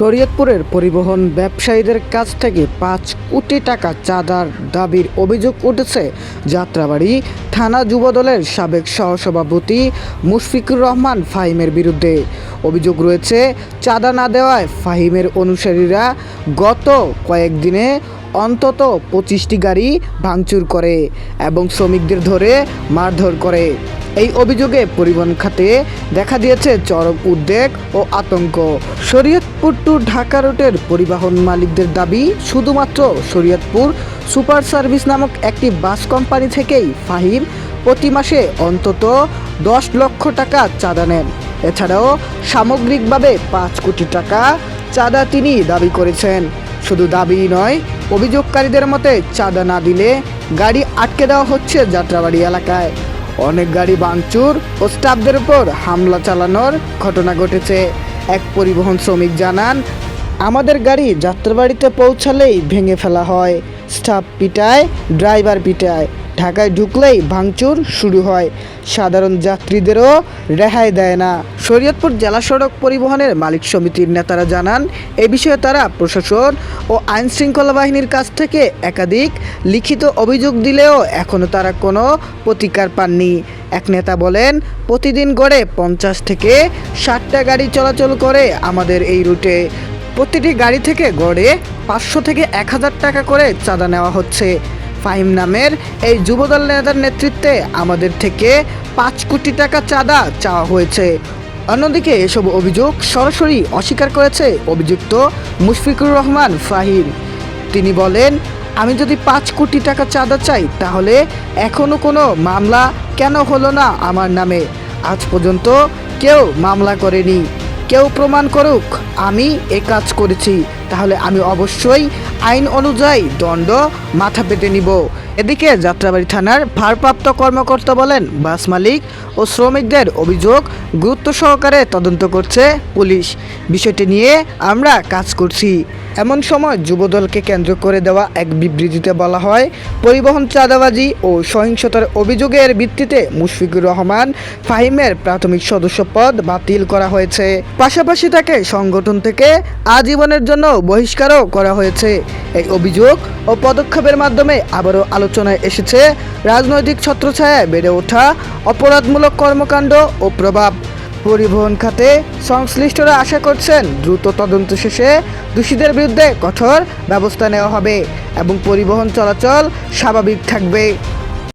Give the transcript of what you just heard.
শরীয়তপুরের পরিবহন ব্যবসায়ীদের কাছ থেকে পাঁচ কোটি টাকা চাঁদার দাবির অভিযোগ উঠেছে যাত্রাবাড়ি থানা যুবদলের সাবেক সহসভাপতি মুশফিকুর রহমান ফাহিমের বিরুদ্ধে। অভিযোগ রয়েছে, চাঁদা না দেওয়ায় ফাহিমের অনুসারীরা গত কয়েকদিনে অন্তত পঁচিশটি গাড়ি ভাঙচুর করে এবং শ্রমিকদের ধরে মারধর করে। এই অভিযোগে পরিবহন খাতে দেখা দিয়েছে চরম উদ্বেগ ও আতঙ্ক। শরীয়তপুর টু ঢাকা রুটের পরিবহন মালিকদের দাবি, শুধুমাত্র শরীয়তপুর সুপার সার্ভিস নামক একটি বাস কোম্পানি থেকেই ফাহিম প্রতি মাসে অন্তত দশ লক্ষ টাকা চাঁদা নেন। এছাড়াও সামগ্রিকভাবে পাঁচ কোটি টাকা চাঁদা তিনি দাবি করেছেন। শুধু দাবি নয়, অভিযোগকারীদের মতে চাঁদা না দিলে গাড়ি আটকে দেওয়া হচ্ছে যাত্রাবাড়ি এলাকায়। অনেক গাড়ি ভাঙচুর ও স্টাফদের উপর হামলা চালানোর ঘটনা ঘটেছে। এক পরিবহন শ্রমিক জানান, আমাদের গাড়ি যাত্রাবাড়িতে পৌঁছালেই ভেঙে ফেলা হয়। স্টাফ পিটায়, ড্রাইভার পিটায়। ঢাকায় ঢুকলেই ভাঙচুর শুরু হয়। সাধারণ যাত্রীদেরও রেহাই দেয় না। শরীয়তপুর জেলা সড়ক পরিবহনের মালিক সমিতির নেতারা জানান, এ বিষয়ে তারা প্রশাসন ও আইন শৃঙ্খলা বাহিনীর কাছ থেকে একাধিক লিখিত অভিযোগ দিলেও এখনও তারা কোনো প্রতিকার পাননি। এক নেতা বলেন, প্রতিদিন গড়ে পঞ্চাশ থেকে ষাটটা গাড়ি চলাচল করে আমাদের এই রুটে। প্রতিটি গাড়ি থেকে গড়ে পাঁচশো থেকে এক হাজার টাকা করে চাঁদা নেওয়া হচ্ছে। ফাহিম নামের এই যুবদল নেতার নেতৃত্বে আমাদের থেকে পাঁচ কোটি টাকা চাঁদা চাওয়া হয়েছে। অন্যদিকে এসব অভিযোগ সরাসরি অস্বীকার করেছে অভিযুক্ত মুশফিকুর রহমান ফাহিম। তিনি বলেন, আমি যদি পাঁচ কোটি টাকা চাঁদা চাই, তাহলে এখনও কোনো মামলা কেন হলো না আমার নামে? আজ পর্যন্ত কেউ মামলা করেনি। কেউ প্রমাণ করুক আমি এ কাজ করেছি। তাহলে আমি অবশ্যই আইন অনুযায়ী দণ্ড মাথা পেতে নিব। এদিকে যাত্রাবাড়ি থানার ভারপ্রাপ্ত কর্মকর্তা বলেন, বাস মালিক ও শ্রমিকদের অভিযোগ গুরুত্ব সহকারে তদন্ত করছে পুলিশ। বিষয়টি নিয়ে আমরা কাজ করছি। এমন সময় যুবদলকে কেন্দ্র করে দেওয়া এক বিবৃতিতে বলা হয়, পরিবহন চাঁদাবাজি ও সহিংসতার অভিযোগের ভিত্তিতে মুশফিকুর রহমান ফাহিমের প্রাথমিক সদস্য পদ বাতিল করা হয়েছে। পাশাপাশি তাকে সংগঠন থেকে আজীবনের জন্য বহিষ্কারও করা হয়েছে। এই অভিযোগ ও পদক্ষেপের মাধ্যমে আবারও আলোচনায় এসেছে রাজনৈতিক ছত্রছায়ায় বেড়ে ওঠা অপরাধমূলক কর্মকাণ্ড ও প্রভাব। পরিবহন খাতে সংশ্লিষ্টরা আশা করছেন দ্রুত তদন্ত শেষে দোষীদের বিরুদ্ধে কঠোর ব্যবস্থা নেওয়া হবে এবং পরিবহন চলাচল স্বাভাবিক থাকবে।